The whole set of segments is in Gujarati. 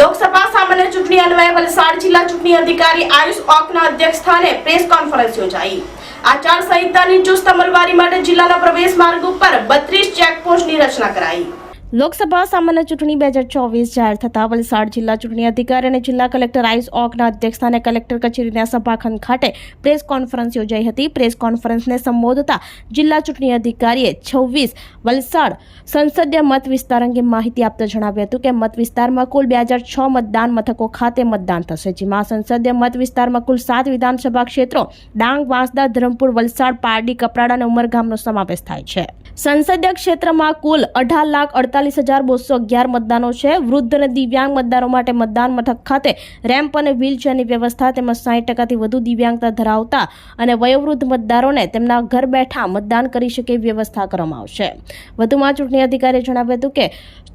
લોકસભા સામાન્ય ચૂંટણી અન્વયે વલસાડ જિલ્લા ચૂંટણી અધિકારી આયુષ ઓકના અધ્યક્ષ સ્થાને પ્રેસ કોન્ફરન્સ યોજાઈ. આચાર સંહિતાની ચુસ્ત અમલવારી માટે જિલ્લાના પ્રવેશ માર્ગ ઉપર બત્રીસ ચેકપોસ્ટની રચના કરાઈ. લોકસભા સામાન્ય ચૂંટણી બે હજાર ચોવીસ જાહેર થતાં વલસાડ જિલ્લા ચૂંટણી અધિકારી અને જિલ્લા કલેક્ટર આઈસ ઓકના અધ્યક્ષસ્થાને કલેક્ટર કચેરીના સભાખંડ ખાતે પ્રેસ કોન્ફરન્સ યોજાઈ હતી. પ્રેસ કોન્ફરન્સને સંબોધતા જિલ્લા ચૂંટણી અધિકારીએ છવ્વીસ વલસાડ સંસદીય મત વિસ્તાર અંગે માહિતી આપતા જણાવ્યું હતું કે મત વિસ્તારમાં કુલ બે હજાર છ મતદાન મથકો ખાતે મતદાન થશે, જેમાં સંસદીય મત વિસ્તારમાં કુલ સાત વિધાનસભા ક્ષેત્રો ડાંગ, વાંસદા, ધરમપુર, વલસાડ, પારડી, કપરાડા અને ઉમરગામનો સમાવેશ થાય છે. સંસદીય ક્ષેત્રમાં કુલ અઢાર લાખ અડતાલીસ હજાર બસો અગિયાર મતદાનો છે. વૃદ્ધ અને દિવ્યાંગ મતદારો માટે મતદાન મથક ખાતે રેમ્પ અને વ્હીલચેરની વ્યવસ્થા તેમજ સાઠ ટકાથી વધુ દિવ્યાંગતા ધરાવતા અને વયોવૃદ્ધ મતદારોને તેમના ઘર બેઠા મતદાન કરી શકે વ્યવસ્થા કરવામાં આવશે. વધુમાં ચૂંટણી અધિકારીએ જણાવ્યું હતું કે,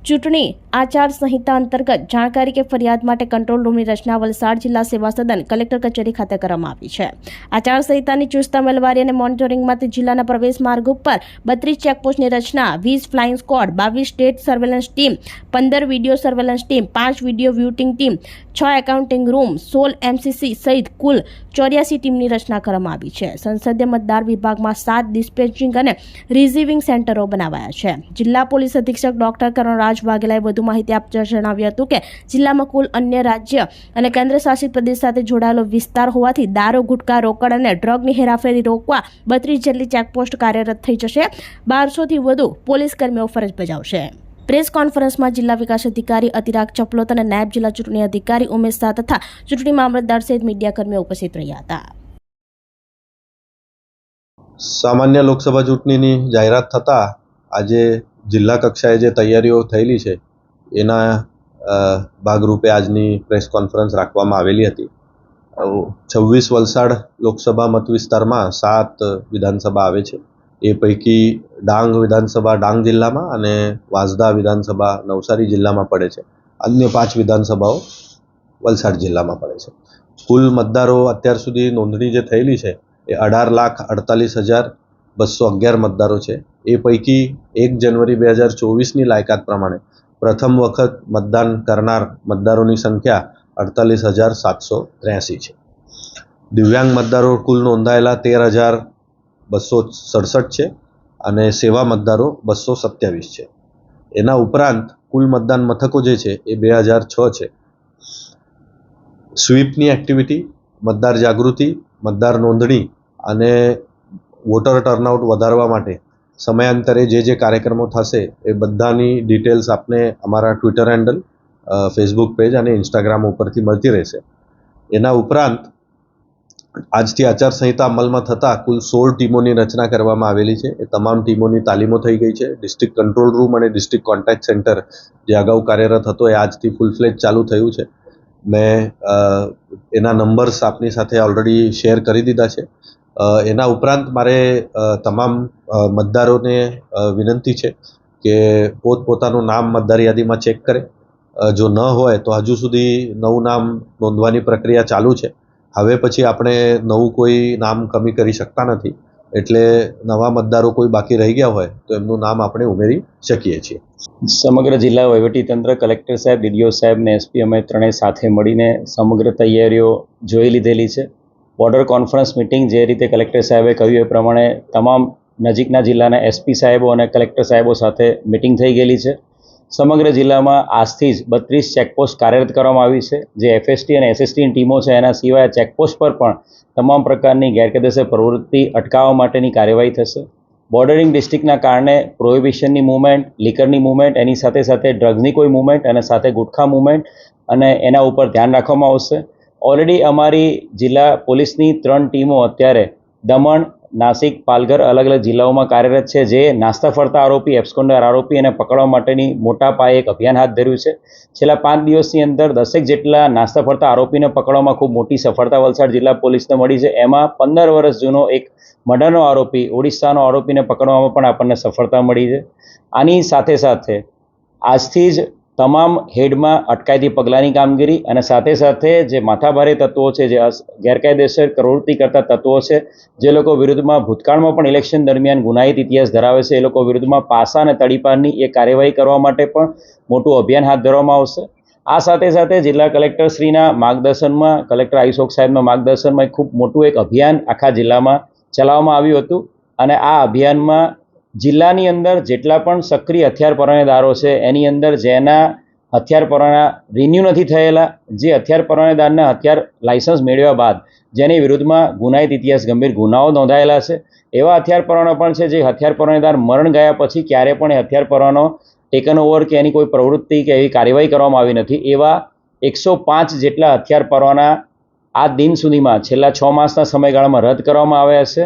ચૂંટણી આચાર સંહિતા અંતર્ગત જાણકારી કે ફરિયાદ માટે કંટ્રોલ રૂમની રચના વલસાડ જિલ્લા સેવા સદન કલેક્ટર કચેરી ખાતે કરવામાં આવી છે. આચાર સંહિતાની ચુસ્ત અમલવારી અને મોનિટરિંગ માટે જિલ્લાના પ્રવેશ માર્ગ ઉપર બત્રીસ ચેકપોસ્ટની રચના, વીસ ફ્લાઇંગ સ્કોડ, બાવીસ સ્ટેટ સર્વેલન્સ ટીમ પંદર વીડિયો સર્વેલન્સ ટીમ પાંચ વીડિયો વ્યુટિંગ ટીમ છ એકાઉન્ટિંગ રૂમ સોળ એમસીસી સહિત કુલ ચોર્યાસી ટીમની રચના કરવામાં આવી છે. સંસદીય મતદાર વિભાગમાં સાત ડિસ્પેચિંગ અને રિસીવિંગ સેન્ટરો બનાવાયા છે. જિલ્લા પોલીસ અધિક્ષક ડોક્ટર કરણરાજ વાઘેલાએ વધુ માહિતી આપતા જણાવ્યું હતું કે, જિલ્લામાં કુલ અન્ય રાજ્ય અને કેન્દ્ર શાસિત પ્રદેશ સાથે જોડાયેલો વિસ્તાર હોવાથી દારૂ ગુટકા રોકડ અને ડ્રગની હેરાફેરી રોકવા બત્રીસ જેટલી ચેકપોસ્ટ કાર્યરત થઈ જશે. બારસોથી વધુ પોલીસ કર્મીઓ ફરજ બજાવશે. પ્રેસ કોન્ફરન્સમાં જિલ્લા વિકાસ અધિકારી અતિરાગ ચપલોત અને નાયબ જિલ્લા ચૂંટણી અધિકારી ઉમેશ શાહ તથા ચૂંટણી મામલતદાર સહિત મીડિયાકર્મીઓ ઉપસ્થિત રહ્યા હતા. સામાન્ય લોકસભા ચૂંટણીની જાહેરાત થતાં આજે જિલ્લા કક્ષાએ જે તૈયારીઓ થયેલી છે, એના ભાગરૂપે આજની પ્રેસ કોન્ફરન્સ રાખવામાં આવેલી હતી. છવ્વીસ વલસાડ લોકસભા મત વિસ્તારમાં સાત વિધાનસભા આવે છે. એ પૈકી ડાંગ વિધાનસભા ડાંગ જિલ્લામાં અને વાંસદા વિધાનસભા નવસારી જિલ્લામાં પડે છે. અન્ય પાંચ વિધાનસભાઓ વલસાડ જિલ્લામાં પડે છે. કુલ મતદારો અત્યાર સુધી નોંધણી જે થયેલી છે એ અઢાર લાખ અડતાલીસ હજાર બસો અગિયાર મતદારો છે. એ પૈકી એક જનવરી બે હજાર ચોવીસની લાયકાત પ્રમાણે પ્રથમ વખત મતદાન કરનાર મતદારોની સંખ્યા અડતાલીસ હજાર સાતસો ત્ર્યાસી છે. દિવ્યાંગ મતદારો કુલ નોંધાયેલા તેર હજાર બસો સડસઠ છે અને સેવા મતદારો બસો સત્યાવીસ છે. એના ઉપરાંત કુલ મતદાન મથકો જે છે એ બે હજાર છ છે. સ્વીપની એક્ટિવિટી, મતદાર જાગૃતિ, મતદાર નોંધણી અને વોટર ટર્નઆઉટ વધારવા માટે સમયાંતરે જે જે કાર્યક્રમો થશે એ બધાની ડિટેલ્સ આપને અમારા ટ્વિટર હેન્ડલ ફેસબુક પેજ અને ઇન્સ્ટાગ્રામ ઉપરથી મળતી રહેશે. એના ઉપરાંત આજથી આચારસંહિતા અમલમાં થતાં કુલ સોળ ટીમોની રચના કરવામાં આવેલી છે. એ તમામ ટીમોની તાલીમો થઈ ગઈ છે. ડિસ્ટ્રિક્ટ કંટ્રોલ રૂમ અને ડિસ્ટ્રિક્ટ કોન્ટેક્ટ સેન્ટર જે અગાઉ કાર્યરત હતો એ આજથી ફૂલ ફ્લેજ ચાલુ થયું છે. મેં એના નંબર્સ આપની સાથે ઓલરેડી શેર કરી દીધા છે. એના ઉપરાંત મારે તમામ મતદારોને વિનંતી છે કે પોતપોતાનું નામ મતદાર યાદીમાં ચેક કરે. જો ન હોય તો હજુ સુધી નવું નામ નોંધવાની પ્રક્રિયા ચાલુ છે. હવે પછી આપણે નવું કોઈ નામ કમી કરી શકતા નથી, એટલે નવા મતદારો કોઈ બાકી રહી ગયા હોય, તો એમનું નામ આપણે ઉમેરી શકીએ છીએ. સમગ્ર જિલ્લા વહીવટીતંત્ર કલેક્ટર સાહેબ, ડીડીઓ સાહેબ ને એસપી અમે ત્રણેય સાથે મળીને સમગ્ર તૈયારીઓ જોઈ લીધેલી છે. બોર્ડર કોન્ફરન્સ મિટિંગ જે રીતે કલેક્ટર સાહેબે કહ્યું એ પ્રમાણે તમામ નજીકના જિલ્લાના એસપી સાહેબો અને કલેક્ટર સાહેબો સાથે મિટિંગ થઈ ગયેલી છે. સમગ્ર જિલ્લામાં આજથી જ બત્રીસ ચેકપોસ્ટ કાર્યરત કરવામાં આવી છે. જે એફએસટી અને એસએસટીની ટીમો છે, એના સિવાય ચેકપોસ્ટ પર પણ તમામ પ્રકારની ગેરકાયદેસર પ્રવૃત્તિ અટકાવવા માટેની કાર્યવાહી થશે. બોર્ડરિંગ ડિસ્ટ્રિક્ટના કારણે પ્રોહિબિશનની મૂવમેન્ટ, લીકરની મૂવમેન્ટ, એની સાથે સાથે ડ્રગ્સની કોઈ મૂવમેન્ટ અને સાથે ગુટખા મૂવમેન્ટ અને એના ઉપર ધ્યાન રાખવામાં આવશે. ઓલરેડી અમારી જિલ્લા પોલીસની ત્રણ ટીમો અત્યારે દમણ નાસિક, પાલઘર અલગ અલગ જિલ્લાઓમાં કાર્યરત છે, જે નાસ્તા ફરતા આરોપી, એપ્સકોન્ડર આરોપી અને પકડવા માટેની મોટા પાયે એક અભિયાન હાથ ધર્યું છે. છેલ્લા પાંચ દિવસની અંદર દસેક જેટલા નાસ્તા ફરતા આરોપીને પકડવામાં ખૂબ મોટી સફળતા વલસાડ જિલ્લા પોલીસને મળી છે. એમાં પંદર વર્ષ જૂનો એક મર્ડરનો આરોપી, ઓડિશાનો આરોપીને પકડવામાં પણ આપણને સફળતા મળી છે. આની સાથે સાથે આજથી જ તમામ હેડમાં અટકાયતી પગલાંની કામગીરી અને સાથે સાથે જે માથાભારે તત્વો છે, જે ગેરકાયદેસર પ્રવૃત્તિ કરતા તત્વો છે, જે લોકો વિરુદ્ધમાં ભૂતકાળમાં પણ ઇલેક્શન દરમિયાન ગુનાહિત ઇતિહાસ ધરાવે છે, એ લોકો વિરુદ્ધમાં પાસા અને તડીપારની એ કાર્યવાહી કરવા માટે પણ મોટું અભિયાન હાથ ધરવામાં આવશે. આ સાથે સાથે જિલ્લા કલેક્ટરશ્રીના માર્ગદર્શનમાં, કલેક્ટર આયુષોક સાહેબના માર્ગદર્શનમાં ખૂબ મોટું એક અભિયાન આખા જિલ્લામાં ચલાવવામાં આવ્યું હતું અને આ અભિયાનમાં જિલ્લાની અંદર જેટલા પણ સક્રિય હથિયાર પરવાનેદારો છે, એની અંદર જેના હથિયાર પરવાના રિન્યૂ નથી થયેલા, જે હથિયાર પરવાનેદારના હથિયાર લાયસન્સ મેળવ્યા બાદ જેની વિરુદ્ધમાં ગુનાહિત ઇતિહાસ ગંભીર ગુનાઓ નોંધાયેલા છે. એવા હથિયાર પરવાનો પણ છે, જે હથિયાર પરવાનેદાર મરણ ગયા પછી ક્યારે પણ એ હથિયાર પરવાનો ટેકન ઓવર કે એની કોઈ પ્રવૃત્તિ કે એવી કાર્યવાહી કરવામાં આવી નથી. એવા એકસો પાંચ જેટલા હથિયાર પરવાના આ દિન સુધીમાં છેલ્લા છ માસના સમયગાળામાં રદ કરવામાં આવ્યા છે.